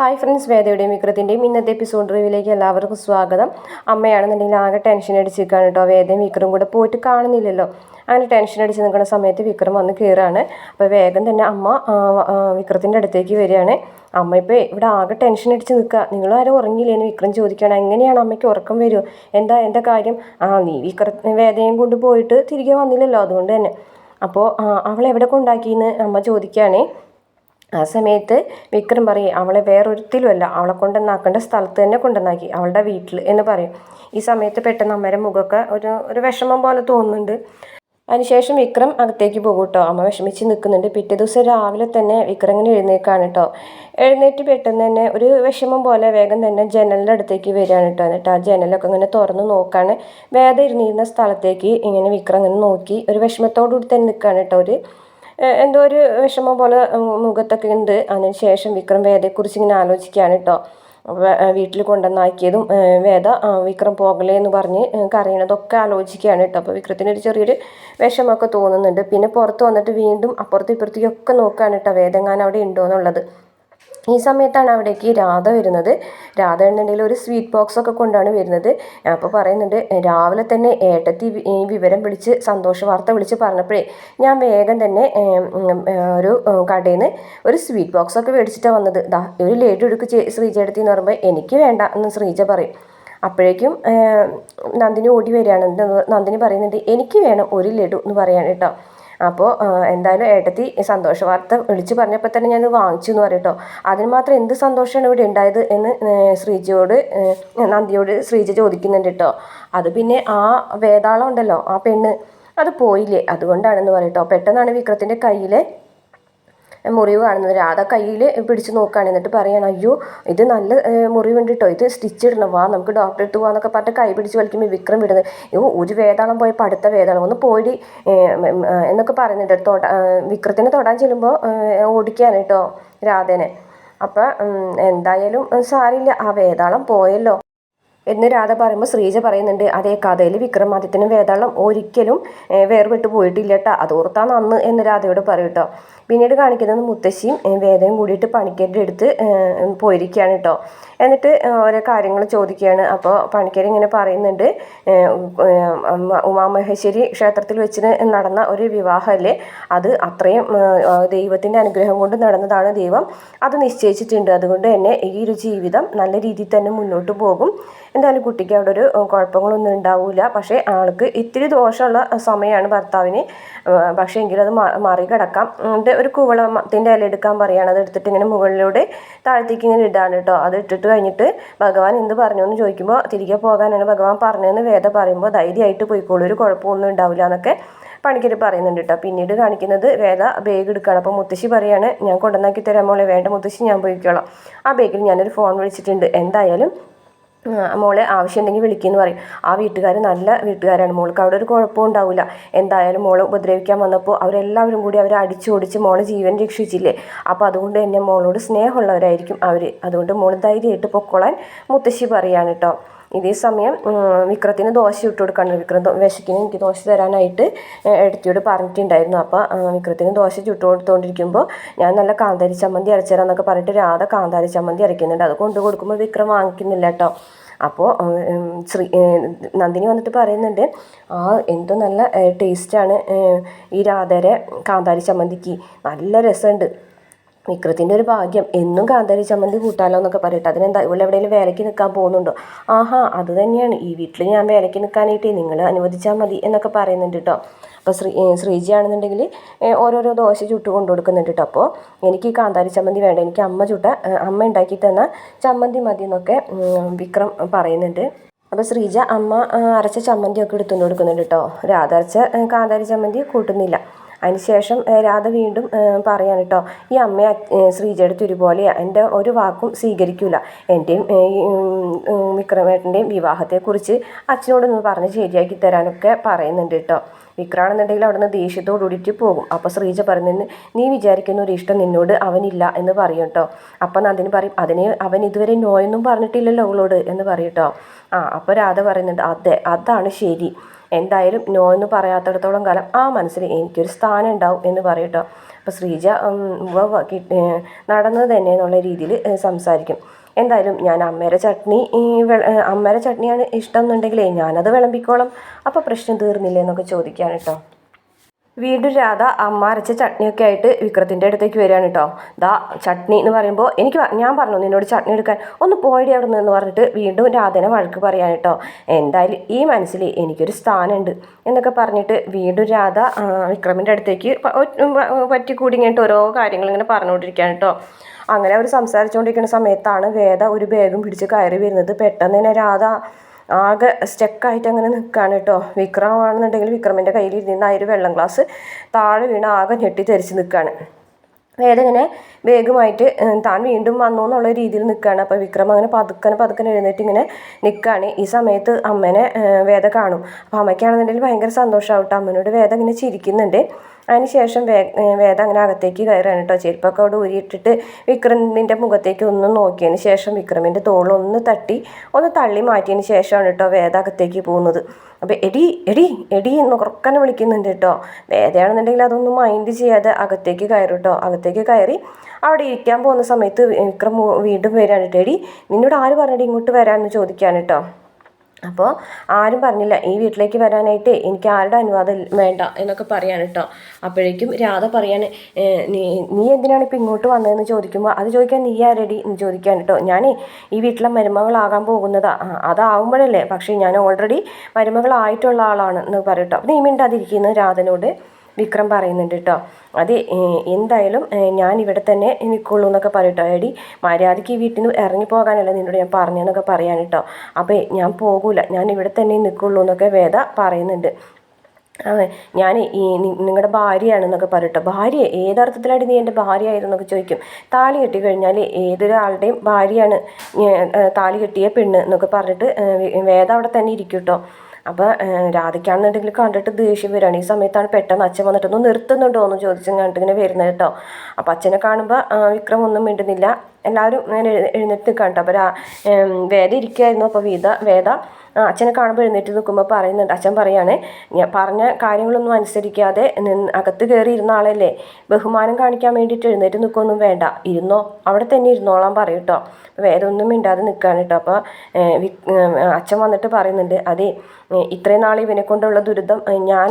Hi friends വേദയുടെയും വിക്രത്തിന്റെയും ഇന്നത്തെ episode റിവ്യൂലേക്ക് എല്ലാവർക്കും സ്വാഗതം. അമ്മയാണെന്നുണ്ടെങ്കിൽ ആകെ ടെൻഷൻ അടിച്ചിരിക്കുകയാണ് കേട്ടോ. വേദയും വിക്രം കൂടെ പോയിട്ട് കാണുന്നില്ലല്ലോ. അങ്ങനെ ടെൻഷൻ അടിച്ച് നിൽക്കുന്ന സമയത്ത് വിക്രം വന്ന് കയറാണ് അപ്പോൾ വേഗം തന്നെ അമ്മ വിക്രത്തിന്റെ അടുത്തേക്ക് വരികയാണ്. അമ്മ ഇപ്പോൾ ഇവിടെ ആകെ ടെൻഷൻ അടിച്ച് നിൽക്കുക. നിങ്ങൾ ആരും ഉറങ്ങിയില്ലേന്ന് വിക്രം ചോദിക്കുകയാണ്. എങ്ങനെയാണ് അമ്മയ്ക്ക് ഉറക്കം വരുമോ എന്താ എന്താ കാര്യം? ആ നീ വിക്ര വേദയും കൊണ്ട് പോയിട്ട് തിരികെ വന്നില്ലല്ലോ അതുകൊണ്ട് തന്നെ. അപ്പോൾ അവളെവിടെ കൊണ്ടാക്കിയെന്ന്? അമ്മ ചോദിക്കുകയാണേ. ആ സമയത്ത് വിക്രം പറയും അവളെ വേറൊരുത്തിലുമല്ല അവളെ കൊണ്ടുവന്നാക്കേണ്ട സ്ഥലത്ത് തന്നെ കൊണ്ടുവന്നാക്കി അവളുടെ വീട്ടിൽ എന്ന് പറയും. ഈ സമയത്ത് പെട്ടെന്ന് അമ്മയുടെ മുഖമൊക്കെ ഒരു ഒരു വിഷമം പോലെ തോന്നുന്നുണ്ട്. അതിനുശേഷം വിക്രം അകത്തേക്ക് പോകും കേട്ടോ. അമ്മ വിഷമിച്ച് നിൽക്കുന്നുണ്ട്. പിറ്റേ ദിവസം രാവിലെ തന്നെ വിക്രം ഇങ്ങനെ എഴുന്നേൽക്കാണ് കേട്ടോ. എഴുന്നേറ്റ് പെട്ടെന്ന് തന്നെ ഒരു വിഷമം പോലെ വേഗം തന്നെ ജനലിന്റെ അടുത്തേക്ക് വരികയാണ് കേട്ടോ. എന്നിട്ട് ആ ജനലൊക്കെ ഇങ്ങനെ തുറന്ന് നോക്കാണ്. വേദ ഇരുന്നിരുന്ന സ്ഥലത്തേക്ക് ഇങ്ങനെ വിക്രം ഇങ്ങനെ നോക്കി ഒരു വിഷമത്തോടു കൂടി തന്നെ നിൽക്കുകയാണ് കേട്ടോ. ഒരു എന്തോ ഒരു വിഷമം പോലെ മുഖത്തൊക്കെ ഉണ്ട്. അതിന് ശേഷം വിക്രം വേദയെക്കുറിച്ച് ഇങ്ങനെ ആലോചിക്കുകയാണ് കേട്ടോ വീട്ടിൽ കൊണ്ടുവന്നാക്കിയതും വേദ വിക്രം പോകലേ എന്ന് പറഞ്ഞ് കരയണതൊക്കെ ആലോചിക്കുകയാണ് കേട്ടോ അപ്പോൾ വിക്രത്തിനൊരു ചെറിയൊരു വിഷമമൊക്കെ തോന്നുന്നുണ്ട്. പിന്നെ പുറത്ത് വന്നിട്ട് വീണ്ടും അപ്പുറത്തും ഇപ്പുറത്തേക്കൊക്കെ നോക്കുകയാണ് കേട്ടോ വേദങ്ങാൻ അവിടെ ഉണ്ടോ എന്നുള്ളത്. ഈ സമയത്താണ് അവിടേക്ക് രാധ വരുന്നത്. രാധ എന്നുണ്ടെങ്കിൽ ഒരു സ്വീറ്റ് ബോക്സ് ഒക്കെ കൊണ്ടാണ് വരുന്നത്. അപ്പോൾ പറയുന്നുണ്ട് രാവിലെ തന്നെ ഏട്ടത്തി ഈ വിവരം വിളിച്ച് സന്തോഷ വാർത്ത വിളിച്ച് പറഞ്ഞപ്പോഴേ ഞാൻ വേഗം തന്നെ ഒരു കടയിൽ നിന്ന് ഒരു സ്വീറ്റ് ബോക്സ് ഒക്കെ മേടിച്ചിട്ടാണ് വന്നത്. ദാ ഒരു ലേറ്റ് എടുക്ക് ശ്രീജ എടുത്തി എന്ന് പറയുമ്പോൾ എനിക്ക് വേണ്ട എന്ന് ശ്രീജ പറയും. അപ്പോഴേക്കും നന്ദിനി ഓടി വരികയാണ്. നന്ദിനി പറയുന്നുണ്ട് എനിക്ക് വേണം ഒരു ലഡു എന്ന് പറയാൻ കേട്ടോ. അപ്പോൾ എന്തായാലും ഏട്ടത്തി സന്തോഷ വാർത്ത വിളിച്ച് പറഞ്ഞപ്പോൾ തന്നെ ഞാൻ വാങ്ങിച്ചു എന്ന് പറയട്ടോ അതിന് മാത്രം എന്ത് സന്തോഷമാണ് ഇവിടെ ഉണ്ടായത് എന്ന് ശ്രീജിയോട് നന്ദിയോട് ശ്രീജ ചോദിക്കുന്നുണ്ട് കേട്ടോ അത് പിന്നെ ആ വേതാളം ഉണ്ടല്ലോ ആ പെണ്ണ് അത് പോയില്ലേ? അതുകൊണ്ടാണെന്ന് പറയട്ടോ പെട്ടെന്നാണ് വിക്രത്തിന്റെ കയ്യിലെ മുറിവ് കാണുന്നത്. രാധ കയ്യിൽ പിടിച്ച് നോക്കുകയാണ് എന്നിട്ട് പറയാണ് അയ്യോ ഇത് നല്ല മുറിവുണ്ട് കേട്ടോ ഇത് സ്റ്റിച്ച് ഇടണം. വാ നമുക്ക് ഡോക്ടറെ അടുത്ത് പോകാന്നൊക്കെ പറഞ്ഞിട്ട് കൈ പിടിച്ച് വലിക്കുമ്പോൾ വിക്രം വിടുന്നത്. അയ്യോ ഒരു വേതാളം പോയപ്പോൾ അടുത്ത വേതാളം ഒന്ന് പോയി എന്നൊക്കെ പറയുന്നുണ്ട്. തൊട വിക്രത്തിന് തൊടാൻ ചെല്ലുമ്പോൾ ഓടിക്കാൻ കേട്ടോ രാധേനെ. അപ്പം എന്തായാലും സാരില്ല. ആ വേതാളം പോയല്ലോ. എന്ന് രാധ പറയുമ്പോൾ ശ്രീജ പറയുന്നുണ്ട് അതേ കഥയിൽ വിക്രമാദിത്യനും വേതാളം ഒരിക്കലും വേർപെട്ട് പോയിട്ടില്ല കേട്ടോ അത് ഓർത്താണ് അന്ന് എന്ന് രാധയോട് പറയും കേട്ടോ പിന്നീട് കാണിക്കുന്നത് മുത്തശ്ശിയും വേദനയും കൂടിയിട്ട് പണിക്കരുടെ അടുത്ത് പോയിരിക്കുകയാണ് കേട്ടോ. എന്നിട്ട് ഓരോ കാര്യങ്ങൾ ചോദിക്കുകയാണ്. അപ്പോൾ പണിക്കർ ഇങ്ങനെ പറയുന്നുണ്ട് ഉമാമഹേശ്വരി ക്ഷേത്രത്തിൽ വെച്ച് നടന്ന ഒരു വിവാഹമല്ലേ? അത് അത്രയും ദൈവത്തിന്റെ അനുഗ്രഹം കൊണ്ട് നടന്നതാണ് ദൈവം. അത് നിശ്ചയിച്ചിട്ടുണ്ട്. അതുകൊണ്ട് തന്നെ ഈ ഒരു ജീവിതം നല്ല രീതിയിൽ തന്നെ മുന്നോട്ട് പോകും. എന്തായാലും കുട്ടിക്ക് അവിടെ ഒരു കുഴപ്പങ്ങളൊന്നും ഉണ്ടാവില്ല പക്ഷേ ആൾക്ക് ഇത്തിരി ദോഷമുള്ള സമയമാണ് ഭർത്താവിന്. പക്ഷേ എങ്കിലും അത് മറികടക്കാം. ഒരു കുവളത്തിന്റെ ഇല എടുക്കാൻ പറയുകയാണ് അത് എടുത്തിട്ട് ഇങ്ങനെ മുകളിലൂടെ താഴത്തേക്ക് ഇങ്ങനെ ഇടാണ് കേട്ടോ അത് ഇട്ടിട്ട് കഴിഞ്ഞിട്ട് ഭഗവാൻ എന്ത് പറഞ്ഞു എന്ന് ചോദിക്കുമ്പോൾ തിരികെ പോകാനാണ് ഭഗവാൻ പറഞ്ഞതെന്ന് വേദ പറയുമ്പോൾ ധൈര്യമായിട്ട് പോയിക്കോളൂ. ഒരു കുഴപ്പമൊന്നും ഉണ്ടാവില്ല എന്നൊക്കെ പണിക്കർ പറയുന്നുണ്ട് കേട്ടോ പിന്നീട് കാണിക്കുന്നത് വേദ ബേഗ് എടുക്കുകയാണ് അപ്പോൾ മുത്തശ്ശി പറയാണ് ഞാൻ കൊണ്ടുവന്നാക്കി തരാൻ മോളെ. വേണ്ട മുത്തശ്ശി ഞാൻ പോയിക്കോളാം. ആ ബേഗിൽ ഞാനൊരു ഫോൺ വിളിച്ചിട്ടുണ്ട്. എന്തായാലും മോളെ ആവശ്യമുണ്ടെങ്കിൽ വിളിക്കുമെന്ന് പറയും. ആ വീട്ടുകാർ നല്ല വീട്ടുകാരാണ്. മോൾക്ക് അവിടെ ഒരു കുഴപ്പവും ഉണ്ടാവില്ല എന്തായാലും മോളെ ഉപദ്രവിക്കാൻ വന്നപ്പോൾ അവരെല്ലാവരും കൂടി അവരെ അടിച്ചോടിച്ച് മോളെ ജീവൻ രക്ഷിച്ചില്ലേ? അപ്പോൾ അതുകൊണ്ട് തന്നെ മോളോട് സ്നേഹമുള്ളവരായിരിക്കും അവർ അതുകൊണ്ട് മോൾ ധൈര്യമായിട്ട് പൊക്കോളാൻ മുത്തശ്ശി പറയാണ് കേട്ടോ ഇതേ സമയം വിക്രത്തിന് ദോശ ഇട്ട് കൊടുക്കാണ്. വിക്രം വിശക്കിന് എനിക്ക് ദോശ തരാനായിട്ട് എടുത്തിയോട് പറഞ്ഞിട്ടുണ്ടായിരുന്നു. അപ്പോൾ വിക്രത്തിന് ദോശ ചുട്ട് കൊടുത്തുകൊണ്ടിരിക്കുമ്പോൾ ഞാൻ നല്ല കാന്താരി ചമ്മന്തി അരച്ചുതരാം എന്നൊക്കെ പറഞ്ഞിട്ട് രാധ കാന്താരി ചമ്മന്തി അരയ്ക്കുന്നുണ്ട് അത് കൊണ്ടു കൊടുക്കുമ്പോൾ വിക്രം വാങ്ങിക്കുന്നില്ല കേട്ടോ. അപ്പോൾ ശ്രീ നന്ദിനി വന്നിട്ട് പറയുന്നുണ്ട് ആ എന്തോ നല്ല ടേസ്റ്റാണ് ഈ രാധയുടെ കാന്താരി ചമ്മന്തിക്ക്. നല്ല രസമുണ്ട് വിക്രത്തിന്റെ ഒരു ഭാഗ്യം. എന്നും കാന്താരി ചമ്മന്തി കൂട്ടാലോ എന്നൊക്കെ പറയട്ടെ. അതിനെന്താ? ഇവിടെ എവിടെയെങ്കിലും വേലയ്ക്ക് നിൽക്കാൻ പോകുന്നുണ്ടോ? ആഹാ അത് തന്നെയാണ്. ഈ വീട്ടിൽ ഞാൻ വേലയ്ക്ക് നിൽക്കാനായിട്ട് നിങ്ങൾ അനുവദിച്ചാൽ മതി എന്നൊക്കെ പറയുന്നുണ്ട് കേട്ടോ അപ്പോൾ ശ്രീ ശ്രീജിയാണെന്നുണ്ടെങ്കിൽ ഓരോരോ ദോശ ചുട്ട് കൊണ്ടു കൊടുക്കുന്നുണ്ട് കേട്ടോ അപ്പോൾ എനിക്ക് ഈ കാന്താരി ചമ്മന്തി വേണ്ട. എനിക്ക് അമ്മ ചുട്ട അമ്മ ഉണ്ടാക്കി തന്ന ചമ്മന്തി മതി എന്നൊക്കെ വിക്രം പറയുന്നുണ്ട്. അപ്പോൾ ശ്രീജ അമ്മ അരച്ച ചമ്മന്തിയൊക്കെ എടുത്തുകൊണ്ട് കൊടുക്കുന്നുണ്ട് കേട്ടോ രാധ അരച്ച കാന്താരി ചമ്മന്തി കൂട്ടുന്നില്ല. അതിനുശേഷം രാധ വീണ്ടും പറയാൻ കേട്ടോ ഈ അമ്മയെ ശ്രീജയുടെ ഒരുപോലെയാണ് എന്റെ ഒരു വാക്കും സ്വീകരിക്കില്ല എന്റെയും വിക്രമേട്ടന്റെയും വിവാഹത്തെക്കുറിച്ച് അച്ഛനോടൊന്ന് പറഞ്ഞ് ശരിയാക്കി തരാനൊക്കെ പറയുന്നുണ്ട് കേട്ടോ വിക്രാണെന്നുണ്ടെങ്കിൽ അവിടുന്ന് ദേഷ്യത്തോട് കൂടിയിട്ട് പോകും. അപ്പോൾ ശ്രീജ പറയുന്നത് നീ വിചാരിക്കുന്ന ഒരു ഇഷ്ടം നിന്നോട് അവനില്ല എന്ന് പറയും കേട്ടോ അപ്പം നന്ദിനി പറയും അതിനെ അവൻ ഇതുവരെ നോയൊന്നും പറഞ്ഞിട്ടില്ലല്ലോ അവളോട് എന്ന് പറയും കേട്ടോ ആ അപ്പോൾ രാധ പറയുന്നുണ്ട് അതെ അതാണ് ശരി. എന്തായാലും നോ എന്ന് പറയാത്തിടത്തോളം കാലം ആ മനസ്സിൽ എനിക്കൊരു സ്ഥാനം ഉണ്ടാവും എന്ന് പറയട്ടോ. അപ്പോൾ ശ്രീജ നടന്നത് തന്നെ എന്നുള്ള രീതിയിൽ സംസാരിക്കും. എന്തായാലും ഞാൻ അമ്മേരെ ചട്നി അമ്മേരെ ചട്നിയാണ് ഇഷ്ടം എന്നുണ്ടെങ്കിലേ ഞാനത് വിളമ്പിക്കോളാം. അപ്പോൾ പ്രശ്നം തീർന്നില്ലേ എന്നൊക്കെ ചോദിക്കാൻ കേട്ടോ. വീണ്ടും രാധ അമ്മ അരച്ച ചട്നിയൊക്കെ ആയിട്ട് വിക്രത്തിന്റെ അടുത്തേക്ക് വരികയാണ് കേട്ടോ. ദാ ചട്നി എന്ന് പറയുമ്പോൾ എനിക്ക് ഞാൻ പറഞ്ഞു നിന്നോട് ചട്നി എടുക്കാൻ ഒന്ന് പോയിടി അവിടെ നിന്ന് പറഞ്ഞിട്ട് വീണ്ടും രാധനെ വഴക്ക് പറയാൻ കേട്ടോ. എന്തായാലും ഈ മനസ്സിൽ എനിക്കൊരു സ്ഥാനമുണ്ട് എന്നൊക്കെ പറഞ്ഞിട്ട് വീണ്ടും രാധ വിക്രമിന്റെ അടുത്തേക്ക് പറ്റിക്കൂടി പറ്റി കൂടി ഇങ്ങോട്ട് ഓരോ കാര്യങ്ങൾ ഇങ്ങനെ പറഞ്ഞുകൊണ്ടിരിക്കുകയാണ് കേട്ടോ. അങ്ങനെ അവർ സംസാരിച്ചുകൊണ്ടിരിക്കുന്ന സമയത്താണ് വേദ ഒരു ബാഗും പിടിച്ച് കയറി വരുന്നത്. പെട്ടെന്ന് തന്നെ രാധ ആകെ സ്റ്റക്കായിട്ട് അങ്ങനെ നിൽക്കുകയാണ് കേട്ടോ. വിക്രമാണെന്നുണ്ടെങ്കിൽ വിക്രമിന്റെ കയ്യിൽ ഇരുന്ന ആ ഒരു വെള്ളം ഗ്ലാസ് താഴെ വീണ് ആകെ ഞെട്ടി തെറിച്ച് നിൽക്കുകയാണ് വേദ ഇങ്ങനെ വേഗമായിട്ട് താൻ വീണ്ടും വന്നു എന്നുള്ള രീതിയിൽ നിൽക്കുകയാണ്. അപ്പോൾ വിക്രം അങ്ങനെ പതുക്കനെ പതുക്കനെ എഴുന്നേറ്റ് ഇങ്ങനെ നിൽക്കുകയാണ്. ഈ സമയത്ത് അമ്മനെ വേദ കാണും. അപ്പോൾ അമ്മയ്ക്കാണെന്നുണ്ടെങ്കിൽ ഭയങ്കര സന്തോഷമാവട്ടെ അമ്മനോട് വേദ ഇങ്ങനെ ചിരിക്കുന്നുണ്ട്. അതിന് ശേഷം വേ വേദ അങ്ങനെ അകത്തേക്ക് കയറാണ് കേട്ടോ ചെരുപ്പൊക്കെ അവിടെ ഊരിയിട്ടിട്ട് വിക്രമിന്റെ മുഖത്തേക്ക് ഒന്ന് നോക്കിയതിന് ശേഷം വിക്രമിന്റെ തോളൊന്ന് തട്ടി ഒന്ന് തള്ളി മാറ്റിയതിന് ശേഷമാണ് കേട്ടോ വേദ അകത്തേക്ക് പോകുന്നത്. അപ്പോൾ എടി എടി എടി എന്ന് ഉറക്കനെ വിളിക്കുന്നുണ്ട് കേട്ടോ വേദയാണെന്നുണ്ടെങ്കിൽ അതൊന്നും മൈൻഡ് ചെയ്യാതെ അകത്തേക്ക് കയറും കേട്ടോ അകത്തേക്ക് കയറി അവിടെ ഇരിക്കാൻ പോകുന്ന സമയത്ത് വിക്രം വീണ്ടും വരാണ് കേട്ടോ നിന്നോട് ആര് പറഞ്ഞിട്ട് ഇങ്ങോട്ട് വരാമെന്ന് ചോദിക്കാൻ കേട്ടോ അപ്പോൾ ആരും പറഞ്ഞില്ല. ഈ വീട്ടിലേക്ക് വരാനായിട്ട് എനിക്ക് ആരുടെ അനുവാദം വേണ്ട എന്നൊക്കെ പറയാണ് കേട്ടോ അപ്പോഴേക്കും രാധ പറയാണ് നീ നീ എന്തിനാണ് ഇപ്പോൾ ഇങ്ങോട്ട് വന്നതെന്ന് ചോദിക്കുമ്പോൾ അത് ചോദിക്കാൻ നീ ആരടി എന്ന് ചോദിക്കാൻ കേട്ടോ ഞാനേ ഈ വീട്ടിലെ മരുമകളാകാൻ പോകുന്നതാ. അതാവുമ്പോഴല്ലേ. പക്ഷേ ഞാൻ ഓൾറെഡി മരുമകളായിട്ടുള്ള ആളാണ് എന്ന് പറയട്ടോ അപ്പോൾ നീ മിണ്ടാതിരിക്കുന്ന രാധനോട്. വിക്രം പറയുന്നുണ്ട് കേട്ടോ അത് എന്തായാലും ഞാൻ ഇവിടെ തന്നെ നിൽക്കുള്ളൂ എന്നൊക്കെ പറയട്ടോ എടി. മര്യാദയ്ക്ക് വീട്ടിൽ നിന്ന് ഇറങ്ങി പോകാനല്ല നിന്നോട് ഞാൻ പറഞ്ഞെന്നൊക്കെ പറയാൻ കേട്ടോ അപ്പോൾ ഞാൻ പോകൂല. ഞാൻ ഇവിടെ തന്നെ നിൽക്കുള്ളൂ എന്നൊക്കെ വേദ പറയുന്നുണ്ട്. അതെ ഞാൻ ഈ നിങ്ങളുടെ ഭാര്യയാണെന്നൊക്കെ പറയട്ടോ. ഭാര്യ ഏതർത്ഥത്തിലായിട്ട് നീ എന്റെ ഭാര്യ ആയിരുന്നൊക്കെ ചോദിക്കും. താലി കെട്ടി കഴിഞ്ഞാൽ ഏതൊരാളുടെയും ഭാര്യയാണ് താലി കെട്ടിയ പെണ്ണ് എന്നൊക്കെ പറഞ്ഞിട്ട് വേദ അവിടെ തന്നെ ഇരിക്കും കേട്ടോ അപ്പോൾ രാധിക്കാണെന്നുണ്ടെങ്കിൽ കണ്ടിട്ട് ദേഷ്യം വരികയാണ് ഈ സമയത്താണ് പെട്ടെന്ന് അച്ഛൻ വന്നിട്ട് ഒന്ന് നിർത്തുന്നുണ്ടോ എന്ന് ചോദിച്ചും കണ്ടിങ്ങനെ വരുന്നത് കേട്ടോ. അപ്പോൾ അച്ഛനെ കാണുമ്പോൾ വിക്രം ഒന്നും മിണ്ടുന്നില്ല. എല്ലാവരും ഇങ്ങനെ എഴു- എഴുന്നേറ്റ് നിൽക്കാം കേട്ടോ അപ്പോൾ രാ- വേദ ഇരിക്കുകയായിരുന്നു അപ്പോൾ വേദ വേദ അച്ഛനെ കാണുമ്പോൾ എഴുന്നേറ്റ് നിൽക്കുമ്പോൾ പറയുന്നുണ്ട്. അച്ഛൻ പറയാണ് പറഞ്ഞ കാര്യങ്ങളൊന്നും അനുസരിക്കാതെ അകത്ത് കയറി ഇരുന്ന ആളല്ലേ? ബഹുമാനം കാണിക്കാൻ വേണ്ടിയിട്ട് എഴുന്നേറ്റ് നിൽക്കൊന്നും വേണ്ട. ഇരുന്നോ? അവിടെ തന്നെ ഇരുന്നോളാൻ പറയും കേട്ടോ വേറെ ഒന്നും മിണ്ടാതെ നിൽക്കുകയാണ് കേട്ടോ അപ്പോൾ അച്ഛൻ വന്നിട്ട് പറയുന്നുണ്ട് അതെ ഇത്രയും നാൾ ഇവനെ കൊണ്ടുള്ള ദുരിതം ഞാൻ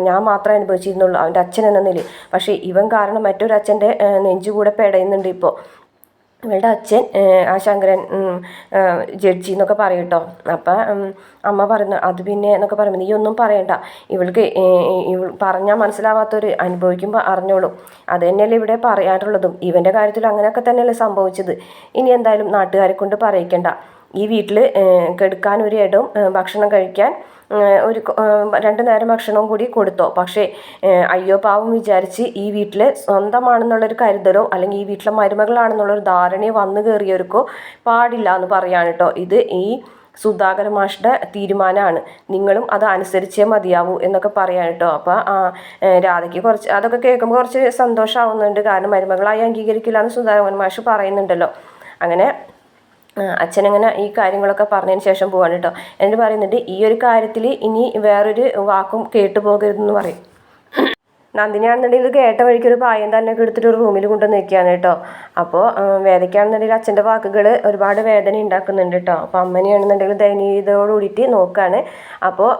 ഞാൻ മാത്രമേ അനുഭവിച്ചിരുന്നുള്ളൂ. അവന്റെ അച്ഛൻ എന്ന നിലയിൽ. പക്ഷേ ഇവൻ കാരണം മറ്റൊരു അച്ഛന്റെ നെഞ്ചുകൂടെ പെടയുന്നുണ്ട് ഇപ്പോൾ ഇവളുടെ അച്ഛൻ ആശാങ്കരൻ ജഡ്ജി എന്നൊക്കെ പറയും കേട്ടോ. അപ്പം അമ്മ പറയുന്നു അത് പിന്നെ എന്നൊക്കെ പറയുമ്പോൾ നീ ഒന്നും പറയണ്ട. ഇവൾക്ക് ഇവൾ പറഞ്ഞാൽ മനസ്സിലാവാത്തൊരു അനുഭവിക്കുമ്പോൾ അറിഞ്ഞോളൂ. അത് തന്നെയല്ലേ ഇവിടെ പറയാറുള്ളതും ഇവന്റെ കാര്യത്തിൽ അങ്ങനെയൊക്കെ തന്നെയല്ലേ സംഭവിച്ചത്. ഇനി എന്തായാലും നാട്ടുകാരെ കൊണ്ട് പറയിക്കണ്ട. ഈ വീട്ടിൽ കെടുക്കാൻ ഒരു ഇടവും ഭക്ഷണം കഴിക്കാൻ ഒരു രണ്ട് നേരം ഭക്ഷണവും കൂടി കൊടുത്തോ. പക്ഷേ അയ്യോ പാവം വിചാരിച്ച് ഈ വീട്ടിൽ സ്വന്തമാണെന്നുള്ളൊരു കരുതലോ അല്ലെങ്കിൽ ഈ വീട്ടിലെ മരുമകളാണെന്നുള്ളൊരു ധാരണയോ വന്നു കയറിയവർക്കോ പാടില്ല എന്ന് പറയാണ് കേട്ടോ ഇത് ഈ സുധാകര മാഷ്ടെ തീരുമാനമാണ്. നിങ്ങളും അത് അനുസരിച്ചേ മതിയാവൂ എന്നൊക്കെ പറയാൻ കേട്ടോ അപ്പോൾ രാധയ്ക്ക് കുറച്ച് അതൊക്കെ കേൾക്കുമ്പോൾ കുറച്ച് സന്തോഷമാവുന്നുണ്ട് കാരണം മരുമകളായി അംഗീകരിക്കില്ല എന്ന് സുധാകരൻ മാഷ് പറയുന്നുണ്ടല്ലോ. അങ്ങനെ അച്ഛനങ്ങനെ ഈ കാര്യങ്ങളൊക്കെ പറഞ്ഞതിന് ശേഷം പോവാണ് കേട്ടോ. എന്നിട്ട് പറയുന്നുണ്ട് ഈ ഒരു കാര്യത്തിൽ ഇനി വേറൊരു വാക്കും കേട്ടു പോകരുതെന്ന് പറയും. നന്ദിനിയാണെന്നുണ്ടെങ്കിൽ കേട്ട വഴിക്ക് ഒരു പായം തന്നെ എടുത്തിട്ട് ഒരു റൂമിൽ കൊണ്ടുവന്ന് വെക്കുകയാണ് കേട്ടോ. അപ്പോൾ വേദയ്ക്കാണെന്നുണ്ടെങ്കിൽ അച്ഛന്റെ വാക്കുകൾ ഒരുപാട് വേദന ഉണ്ടാക്കുന്നുണ്ട് കേട്ടോ. അപ്പോൾ അമ്മനെയാണെന്നുണ്ടെങ്കിൽ ദയനീയതയോട് കൂടിയിട്ട് നോക്കുകയാണ് അപ്പോൾ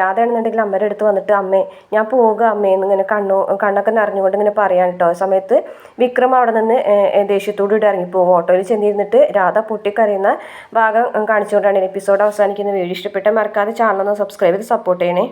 രാധയാണെന്നുണ്ടെങ്കിൽ അമ്മയുടെ അടുത്ത് വന്നിട്ട് അമ്മേ ഞാൻ പോവുക അമ്മേ എന്നിങ്ങനെ കണ്ണു കണ്ണൊക്കെ നിറഞ്ഞുകൊണ്ട് ഇങ്ങനെ പറയാൻ കേട്ടോ. സമയത്ത് വിക്രം അവിടെ നിന്ന് ദേഷ്യത്തോട് കൂടി ഇറങ്ങിപ്പോകും ഓട്ടോയിൽ ചെന്നിരുന്നിട്ട് രാധ പൊട്ടിക്കറിയുന്ന ഭാഗം കാണിച്ചുകൊണ്ടാണ് എപ്പിസോഡ് അവസാനിക്കുന്ന വീഡിയോ ഇഷ്ടപ്പെട്ട മറക്കാതെ ചാനൽ ഒന്ന് സബ്സ്ക്രൈബ് ചെയ്ത് സപ്പോർട്ട് ചെയ്യണേ.